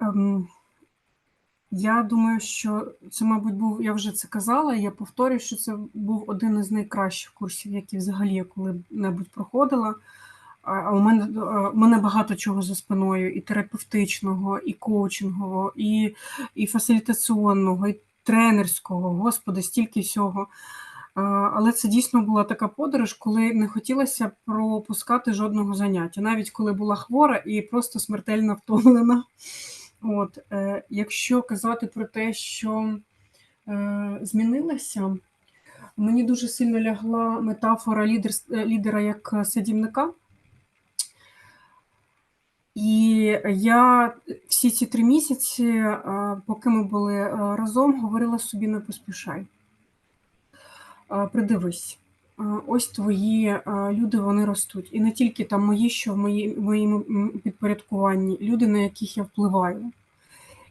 Ем, я думаю, що це, мабуть, був, я вже це казала, я повторюю, що це був один із найкращих курсів, які взагалі я коли-небудь проходила. А у мене у мене багато чого за спиною: і терапевтичного, і коучингового, і і фасилітаційного, і тренерського, господи, стільки всього. Але це дійсно була така подорож, коли не хотілося пропускати жодного заняття, навіть коли була хвора і просто смертельно втомлена. От, е, Якщо казати про те, що е, змінилося, мені дуже сильно лягла метафора лідер, е, лідера як садівника. І я всі ці три місяці, поки ми були разом, говорила собі не поспішай. Придивись, ось твої люди вони ростуть. І не тільки там мої, що в мої, моєму підпорядкуванні, люди, на яких я впливаю.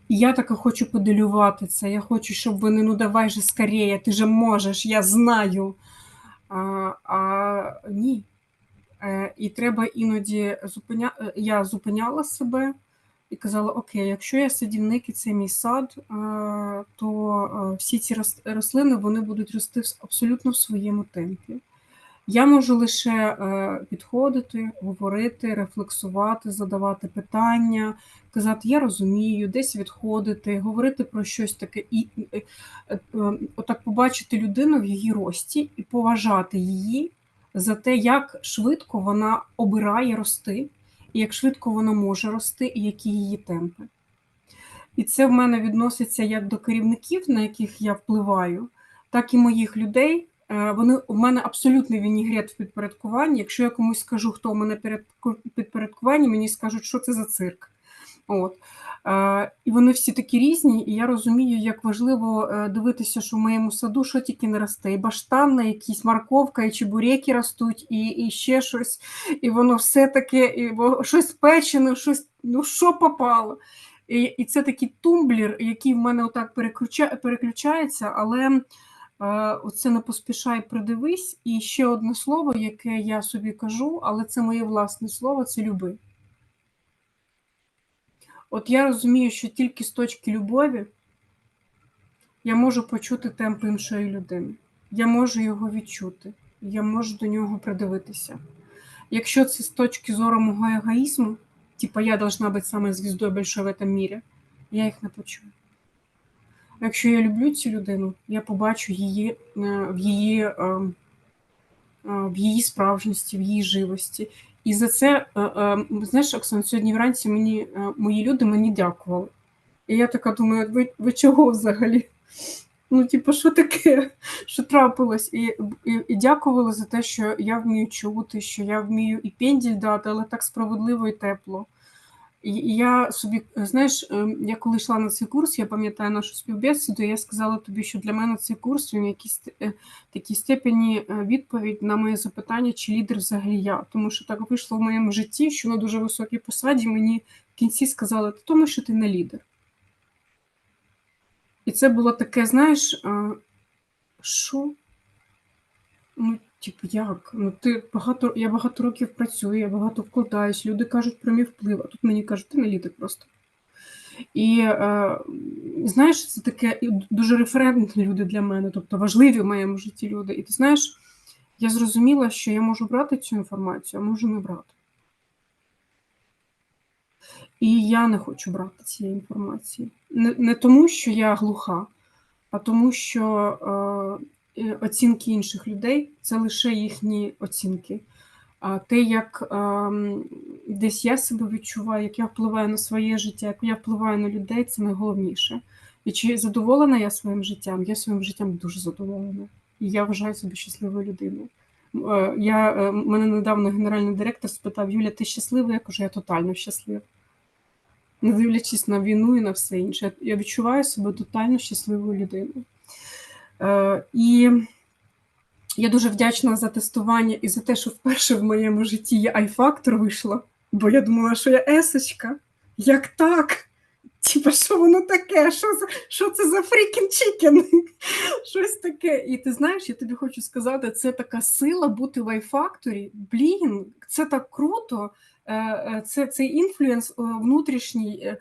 І я таке хочу поделювати це. Я хочу, щоб вони, ну давай же скоріє, ти же можеш, я знаю. А, а ні. Е, І треба іноді зупиня... Я зупиняла себе і казала: Окей, якщо я садівник і це мій сад, е, то е, всі ці рослини вони будуть рости абсолютно в своєму темпі. Я можу лише е, підходити, говорити, рефлексувати, задавати питання, казати Я розумію, десь відходити, говорити про щось таке, і отак побачити людину в її рості і поважати її за те, як швидко вона обирає рости як швидко вона може рости, і які її темпи. І це в мене відноситься як до керівників, на яких я впливаю, так і моїх людей. Е, вони у мене абсолютний вінігрет в підпорядкуванні. Якщо я комусь скажу, хто у мене підпорядкуванні, мені скажуть, що це за цирк. От. І вони всі такі різні, і я розумію, як важливо е, дивитися, що в моєму саду що тільки не росте. І баштанна, якісь морковка, і чебуреки ростуть, і і ще щось. І воно все таке, і щось печене, щось, ну що попало. І і це такий тумблер, який в мене отак переключається, але е, оце не поспішай, придивись. І ще одне слово, яке я собі кажу, але це моє власне слово це люби. От я розумію, що тільки з точки любові я можу почути темп іншої людини. Я можу його відчути, я можу до нього придивитися. Якщо це з точки зору мого егоїзму, типа я должна бути саме звіздою більше в этом мірі, я їх не почую. Якщо я люблю цю людину, я побачу її е, в її е, е, в її справжності, в її живості. І за це, е, е, знаєш, Оксан, сьогодні вранці мені е, мої люди мені дякували. І я така думаю, ви ви чого взагалі? Ну, типу, що таке, що трапилось? І, і і, дякували за те, що я вмію чути, що я вмію і пенділь дати, але так справедливо і тепло. Я собі, знаєш, ем, я коли йшла на цей курс, я пам'ятаю нашу співбесіду, я сказала тобі, що для мене цей курс він якісь е, такій степені е, відповідь на моє запитання, чи лідер взагалі я. Тому що так вийшло в моєму житті, що на дуже високій посаді мені в кінці сказали, тому що ти не лідер. І це було таке, знаєш, що? Ну, Типу, як? Ну ти багато, я багато років працюю, я багато вкладаюсь, люди кажуть про мій вплив, а тут мені кажуть, ти лідер просто. І е, знаєш, це таке дуже референтні люди для мене, тобто важливі в моєму житті люди. І ти знаєш, я зрозуміла, що я можу брати цю інформацію, а можу не брати. І я не хочу брати цієї інформації. Не, не тому, що я глуха, а тому, що. Е, оцінки інших людей це лише їхні оцінки. А те, як ем, десь я себе відчуваю, як я впливаю на своє життя, як я впливаю на людей, це найголовніше. І чи задоволена я своїм життям? Я своїм життям дуже задоволена. І я вважаю себе щасливою людиною. Е, я, е, Мене недавно генеральний директор спитав: Юля, ти щаслива? Я кажу, я тотально щаслива. Не дивлячись на війну і на все інше. Я відчуваю себе тотально щасливою людиною. Е, і я дуже вдячна за тестування і за те, що вперше в моєму житті є айфактор вийшло, бо я думала, що я есочка. Як так? Типа, що воно таке? Що за, що це за фрікін чікен? Щось таке. І ти знаєш, я тобі хочу сказати, це така сила бути в айфакторі. Блін, це так круто. е, е, це цей інфлюенс внутрішній.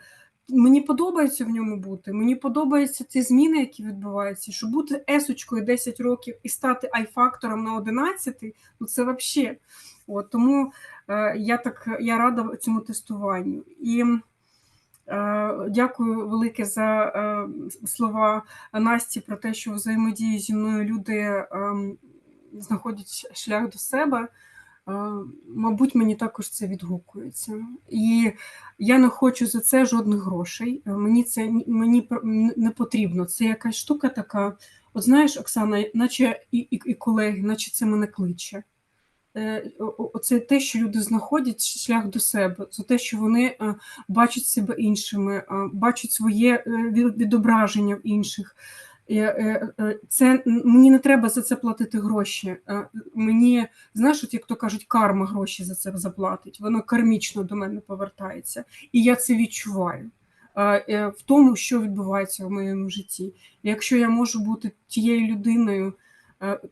Мені подобається в ньому бути. Мені подобаються ці зміни, які відбуваються. Щоб бути есочкою 10 років і стати айфактором на 11, ну це взагалі. От, тому е, я так я рада цьому тестуванню. І е, дякую велике за е, слова Насті про те, що взаємодії зі мною люди е, знаходять шлях до себе. Е, мабуть, мені також це відгукується. І я не хочу за це жодних грошей. Е, Мені це мені не потрібно. Це якась штука така. От знаєш, Оксана, наче і, і, і колеги, наче це мене кличе. Е, Оце те, що люди знаходять шлях до себе, це те, що вони бачать себе іншими, бачать своє відображення в інших. Е, е, Це мені не треба за це платити гроші. Е, Мені знаєш, от як то кажуть, карма гроші за це заплатить. Воно кармічно до мене повертається, і я це відчуваю в тому, що відбувається в моєму житті. Якщо я можу бути тією людиною,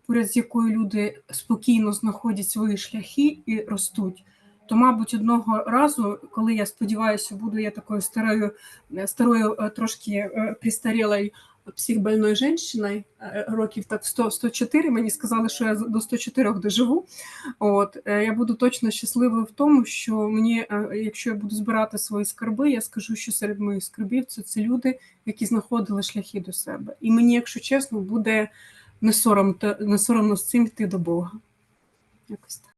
поряд з якою люди спокійно знаходять свої шляхи і ростуть. То, мабуть, одного разу, коли я сподіваюся, буду я такою старою, е, старою е, трошки е, пристарілою психбольною жінкою, років так 100, 104, мені сказали, що я до 104 доживу. От, я буду точно щасливою в тому, що мені, якщо я буду збирати свої скарби, я скажу, що серед моїх скарбів це, це люди, які знаходили шляхи до себе. І мені, якщо чесно, буде не соромно, не соромно з цим йти до Бога. Якось так.